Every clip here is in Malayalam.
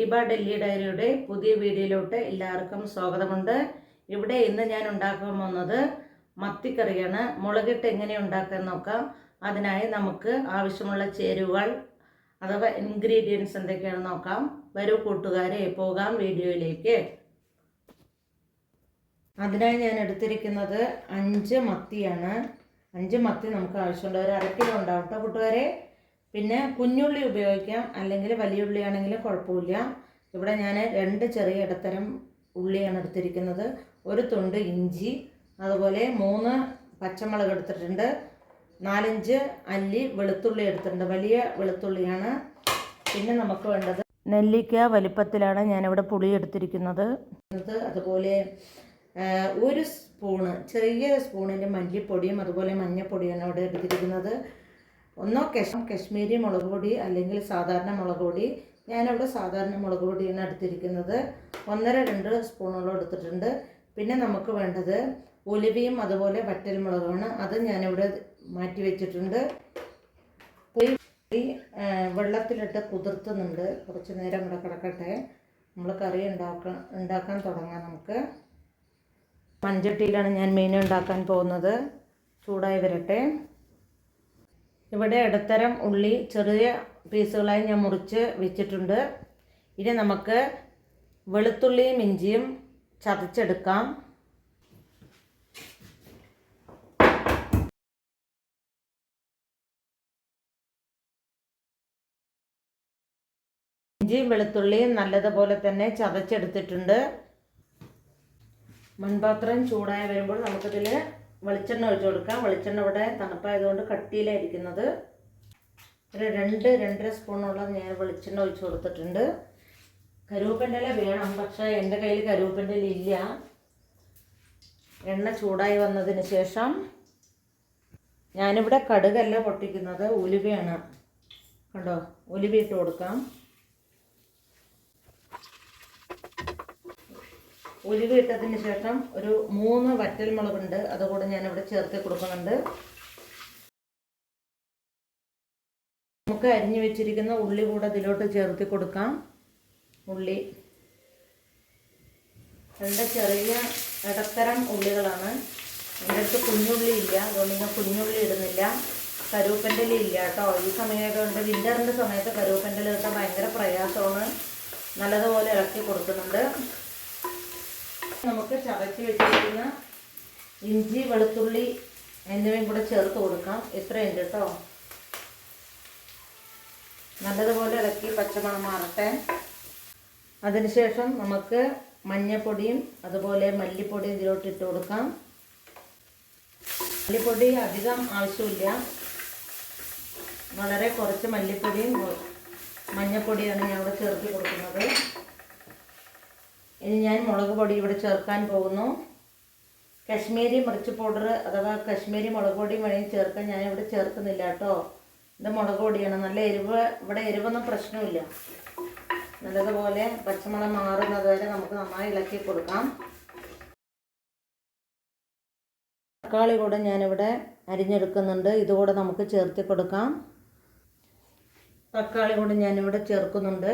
ദീപ ഡൽഹി ഡയറിയുടെ പുതിയ വീഡിയോയിലോട്ട് എല്ലാവർക്കും സ്വാഗതമുണ്ട്. ഇവിടെ ഇന്ന് ഞാൻ ഉണ്ടാക്കാൻ പോകുന്നത് മത്തിക്കറിയാണ്. മുളകിട്ട് എങ്ങനെ ഉണ്ടാക്കാൻ നോക്കാം. അതിനായി നമുക്ക് ആവശ്യമുള്ള ചേരുവകൾ അഥവാ ഇൻഗ്രീഡിയൻസ് എന്തൊക്കെയാണെന്ന് നോക്കാം. വരൂ കൂട്ടുകാരെ പോകാം വീഡിയോയിലേക്ക്. അതിനായി ഞാൻ എടുത്തിരിക്കുന്നത് അഞ്ച് മത്തിയാണ്. അഞ്ച് മത്തി നമുക്ക് ആവശ്യമുണ്ട് ഒരു അര കിലോ കൂട്ടുകാരെ? പിന്നെ കുഞ്ഞുള്ളി ഉപയോഗിക്കാം. അല്ലെങ്കിൽ വലിയ ഉള്ളി ആണെങ്കിലും കുഴപ്പമില്ല. ഇവിടെ ഞാൻ രണ്ട് ചെറിയ ഇടത്തരം ഉള്ളിയാണ് എടുത്തിരിക്കുന്നത്. ഒരു തുണ്ട് ഇഞ്ചി അതുപോലെ മൂന്ന് പച്ചമുളക് എടുത്തിട്ടുണ്ട്. നാലഞ്ച് അല്ലി വെളുത്തുള്ളി എടുത്തിട്ടുണ്ട്. വലിയ വെളുത്തുള്ളിയാണ്. പിന്നെ നമുക്ക് വേണ്ടത് നെല്ലിക്ക വലിപ്പത്തിലാണ് ഞാനിവിടെ പുളി എടുത്തിരിക്കുന്നത്. അതുപോലെ ഒരു സ്പൂണ് ചെറിയ സ്പൂണിന്റെ മല്ലിപ്പൊടിയും അതുപോലെ മഞ്ഞൾപ്പൊടിയാണ് ഇവിടെ എടുത്തിരിക്കുന്നത്. ഒന്നോ കശ് കശ്മീരി മുളക് പൊടി അല്ലെങ്കിൽ സാധാരണ മുളക് പൊടി. ഞാനിവിടെ സാധാരണ മുളക് പൊടിയാണ് എടുത്തിരിക്കുന്നത്. ഒന്നര രണ്ട് സ്പൂണോളം എടുത്തിട്ടുണ്ട്. പിന്നെ നമുക്ക് വേണ്ടത് ഒലിവിയും അതുപോലെ വറ്റൽ മുളകുമാണ് അത് ഞാനിവിടെ മാറ്റി വെച്ചിട്ടുണ്ട്. പുളി വെള്ളത്തിലിട്ട് കുതിർത്തുന്നുണ്ട്. കുറച്ച് നേരം ഇവിടെ കിടക്കട്ടെ. നമ്മൾ കറി ഉണ്ടാക്കാൻ ഉണ്ടാക്കാൻ തുടങ്ങാം നമുക്ക്. മൺചട്ടിയിലാണ് ഞാൻ മീൻ ഉണ്ടാക്കാൻ പോകുന്നത്. ചൂടായി വരട്ടെ. ഇവിടെ ഇടത്തരം ഉള്ളി ചെറിയ പീസുകളായി ഞാൻ മുറിച്ച് വെച്ചിട്ടുണ്ട്. ഇനി നമുക്ക് വെളുത്തുള്ളിയും ഇഞ്ചിയും ചതച്ചെടുക്കാം. ഇഞ്ചിയും വെളുത്തുള്ളിയും നല്ലതുപോലെ തന്നെ ചതച്ചെടുത്തിട്ടുണ്ട്. മൺപാത്രം ചൂടായി വരുമ്പോൾ നമുക്കിതിൽ വെളിച്ചെണ്ണ ഒഴിച്ചു കൊടുക്കാം. വെളിച്ചെണ്ണ ഇവിടെ തണുപ്പായതുകൊണ്ട് കട്ടിയിലായിരിക്കുന്നത്. ഒരു രണ്ട് രണ്ടര സ്പൂണോളം ഞാൻ വെളിച്ചെണ്ണ ഒഴിച്ചു കൊടുത്തിട്ടുണ്ട്. കരുവേപ്പിന്റെ ഇല വേണം പക്ഷേ എന്റെ കയ്യിൽ കരുവേപ്പിന്റെ ഇല ഇല്ല. എണ്ണ ചൂടായി വന്നതിന് ശേഷം ഞാനിവിടെ കടുകല്ല പൊട്ടിക്കുന്നത്. ഉലുവയാണ്. കണ്ടോ? ഉലുവ ഇട്ട് കൊടുക്കാം. ഉലുവ ഇട്ടതിന് ശേഷം ഒരു മൂന്ന് വറ്റൽ മുളകുണ്ട്. അതുകൂടെ ഇവിടെ ചേർത്ത് കൊടുക്കുന്നുണ്ട്. നമുക്ക് അരിഞ്ഞു വെച്ചിരിക്കുന്ന ഉള്ളി കൂടെ ഇതിലോട്ട് ചേർത്ത് കൊടുക്കാം. ഉള്ളി. രണ്ട് ചെറിയ ഇടത്തരം ഉള്ളികളാണ്. എന്റെ അടുത്ത് കുഞ്ഞുള്ളി ഇല്ല. അതുകൊണ്ട് ഞാൻ കുഞ്ഞുള്ളി ഇടുന്നില്ല. കരൂപ്പന്റെ ഇല്ല കേട്ടോ. ഈ സമയമായതുകൊണ്ട് വിന്ററിന്റെ സമയത്ത് കരൂപ്പന്റെ ഇട്ടാൽ ഭയങ്കര പ്രയാസമാണ്. നല്ലതുപോലെ ഇളക്കി കൊടുക്കുന്നുണ്ട്. നമുക്ക് ചതച്ച് വെച്ചിരിക്കുന്ന ഇഞ്ചി വെളുത്തുള്ളി എന്നിവയും കൂടെ ചേർത്ത് കൊടുക്കാം. ഇത്രയുണ്ട് കേട്ടോ. നല്ലതുപോലെ ഇളക്കി പച്ചമണം മാറട്ടെ. അതിനുശേഷം നമുക്ക് മഞ്ഞപ്പൊടിയും അതുപോലെ മല്ലിപ്പൊടിയും ഇതിലോട്ട് ഇട്ട് കൊടുക്കാം. മല്ലിപ്പൊടി അധികം ആവശ്യമില്ല. വളരെ കുറച്ച് മല്ലിപ്പൊടിയും മഞ്ഞപ്പൊടിയാണ് ഞാൻ ഇവിടെ ചേർത്ത് കൊടുക്കുന്നത്. ഇനി ഞാൻ മുളക് പൊടി ഇവിടെ ചേർക്കാൻ പോകുന്നു. കശ്മീരി മിർച്ച് പൗഡർ അഥവാ കശ്മീരി മുളക് പൊടി വേണമെങ്കിൽ ചേർക്കാൻ ഞാൻ ഇവിടെ ചേർക്കുന്നില്ല കേട്ടോ. ഇത് മുളക് പൊടിയാണ്. നല്ല എരിവ് ഇവിടെ എരിവൊന്നും പ്രശ്നമില്ല. നല്ലതുപോലെ പച്ചമുളക് മാറുന്നത് വരെ നമുക്ക് നന്നായി ഇളക്കി കൊടുക്കാം. തക്കാളി കൂടെ ഞാനിവിടെ അരിഞ്ഞെടുക്കുന്നുണ്ട്. ഇതുകൂടെ നമുക്ക് ചേർത്തി കൊടുക്കാം. തക്കാളി കൂടെ ഞാനിവിടെ ചേർക്കുന്നുണ്ട്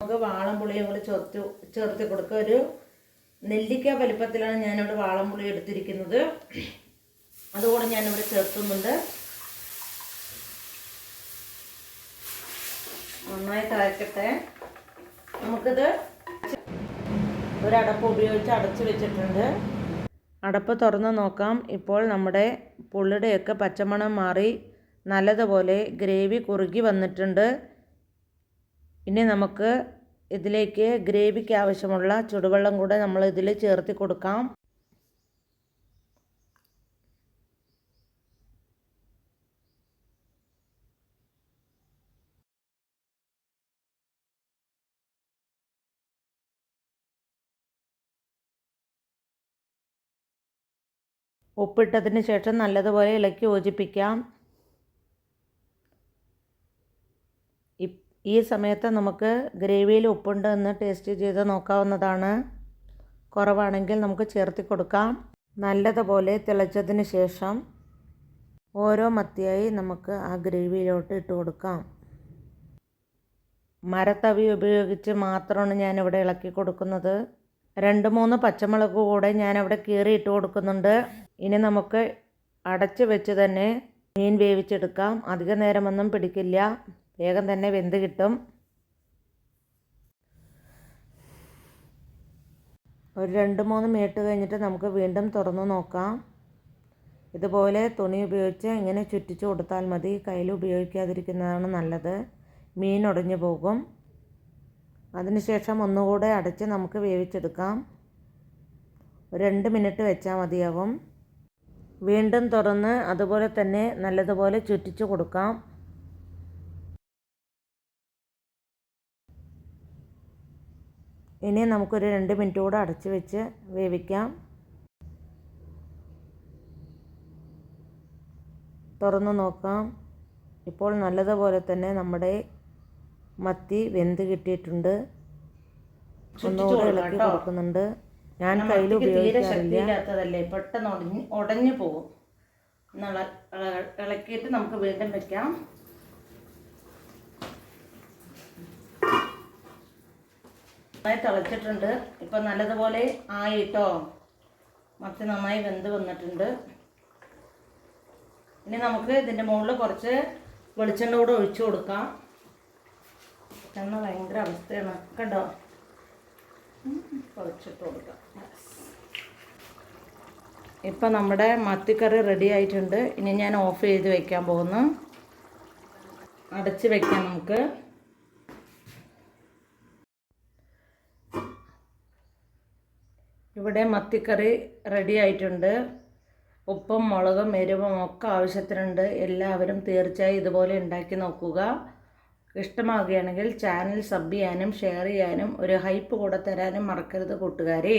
നമുക്ക് വാളംപുളിയും കൂടി ചേർത്ത് ചേർത്ത് കൊടുക്കുക. ഒരു നെല്ലിക്ക വലിപ്പത്തിലാണ് ഞാനിവിടെ വാളംപുളി എടുത്തിരിക്കുന്നത്. അതുകൂടെ ഞാനിവിടെ ചേർത്തുന്നുണ്ട് നന്നായി തയക്കട്ടെ നമുക്കിത് ഒരടപ്പ് ഉപയോഗിച്ച് അടച്ചു വെച്ചിട്ടുണ്ട്. അടപ്പ് തുറന്ന് നോക്കാം. ഇപ്പോൾ നമ്മുടെ പുള്ളിയുടെയൊക്കെ പച്ചമണം മാറി നല്ലതുപോലെ ഗ്രേവി കുറുകി വന്നിട്ടുണ്ട്. ഇനി നമുക്ക് ഇതിലേക്ക് ഗ്രേവിക്ക് ആവശ്യമുള്ള ചുടുവെള്ളം കൂടെ നമ്മൾ ഇതിൽ ചേർത്ത് കൊടുക്കാം. ഉപ്പിട്ടതിന് ശേഷം നല്ലതുപോലെ ഇളക്കി യോജിപ്പിക്കാം. ഈ സമയത്ത് നമുക്ക് ഗ്രേവിയിൽ ഉപ്പുണ്ട് എന്ന് ടേസ്റ്റ് ചെയ്ത് നോക്കാവുന്നതാണ്. കുറവാണെങ്കിൽ നമുക്ക് ചേർത്തി കൊടുക്കാം. നല്ലതുപോലെ തിളച്ചതിന് ശേഷം ഓരോ മത്തിയായി നമുക്ക് ആ ഗ്രേവിയിലോട്ട് ഇട്ട് കൊടുക്കാം. മരത്തവി ഉപയോഗിച്ച് മാത്രമാണ് ഞാനിവിടെ ഇളക്കി കൊടുക്കുന്നത്. രണ്ട് മൂന്ന് പച്ചമുളക് കൂടെ ഞാനവിടെ കീറി ഇട്ട് കൊടുക്കുന്നുണ്ട്. ഇനി നമുക്ക് അടച്ച് വെച്ച് തന്നെ മീൻ വേവിച്ചെടുക്കാം. അധിക നേരമൊന്നും പിടിക്കില്ല. വേഗം തന്നെ വെന്ത് കിട്ടും. ഒരു രണ്ട് മൂന്ന് മിനിറ്റ് കഴിഞ്ഞിട്ട് നമുക്ക് വീണ്ടും തുറന്ന് നോക്കാം. ഇതുപോലെ തുണി ഉപയോഗിച്ച് ഇങ്ങനെ ചുറ്റിച്ച് കൊടുത്താൽ മതി. കയ്യിൽ ഉപയോഗിക്കാതിരിക്കുന്നതാണ് നല്ലത്. മീൻ ഉടഞ്ഞു പോകും. അതിനുശേഷം ഒന്നുകൂടെ അടച്ച് നമുക്ക് വേവിച്ചെടുക്കാം. രണ്ട് മിനിറ്റ് വെച്ചാൽ മതിയാവും. വീണ്ടും തുറന്ന് അതുപോലെ തന്നെ നല്ലതുപോലെ ചുറ്റിച്ച് കൊടുക്കാം. ഇനി നമുക്കൊരു രണ്ട് മിനിറ്റ് കൂടെ അടച്ച് വെച്ച് വേവിക്കാം. തുറന്ന് നോക്കാം. ഇപ്പോൾ നല്ലതുപോലെ തന്നെ നമ്മുടെ മത്തി വെന്ത് കിട്ടിയിട്ടുണ്ട്. ഒന്നുകൂടെ ഇളക്കി കൊടുക്കുന്നുണ്ട്. ഞാൻ കയ്യിൽ ഉപയോഗിക്കാറില്ല. പെട്ടെന്ന് ഉടഞ്ഞ് ഉടഞ്ഞു പോകും. ഇളക്കിയിട്ട് നമുക്ക് വീണ്ടും വെക്കാം. നന്നായി തിളച്ചിട്ടുണ്ട്. ഇപ്പം നല്ലതുപോലെ ആയിട്ടോ? മത്തി നന്നായി വെന്ത് വന്നിട്ടുണ്ട്. ഇനി നമുക്ക് ഇതിന്റെ മുകളിൽ കുറച്ച് വെളിച്ചെണ്ണ കൂടെ ഒഴിച്ചു കൊടുക്കാം. എണ്ണ ഭയങ്കര അവസ്ഥയാണ്. കണ്ടോ? കുറച്ചിട്ട് കൊടുക്കാം. ഇപ്പം നമ്മുടെ മത്തിക്കറി റെഡി ആയിട്ടുണ്ട്. ഇനി ഞാൻ ഓഫ് ചെയ്ത് വെക്കാൻ പോകുന്നു. അടച്ച് വെക്കാം നമുക്ക്. ഇവിടെ മത്തിക്കറി റെഡി ആയിട്ടുണ്ട്. ഉപ്പും മുളകും എരിവും ഒക്കെ ആവശ്യത്തിനുണ്ട്. എല്ലാവരും തീർച്ചയായും ഇതുപോലെ ഉണ്ടാക്കി നോക്കുക. ഇഷ്ടമാകുകയാണെങ്കിൽ ചാനൽ സബ് ചെയ്യാനും ഷെയർ ചെയ്യാനും ഒരു ഹൈപ്പ് കൂടെ തരാനും മറക്കരുത് കൂട്ടുകാരെ.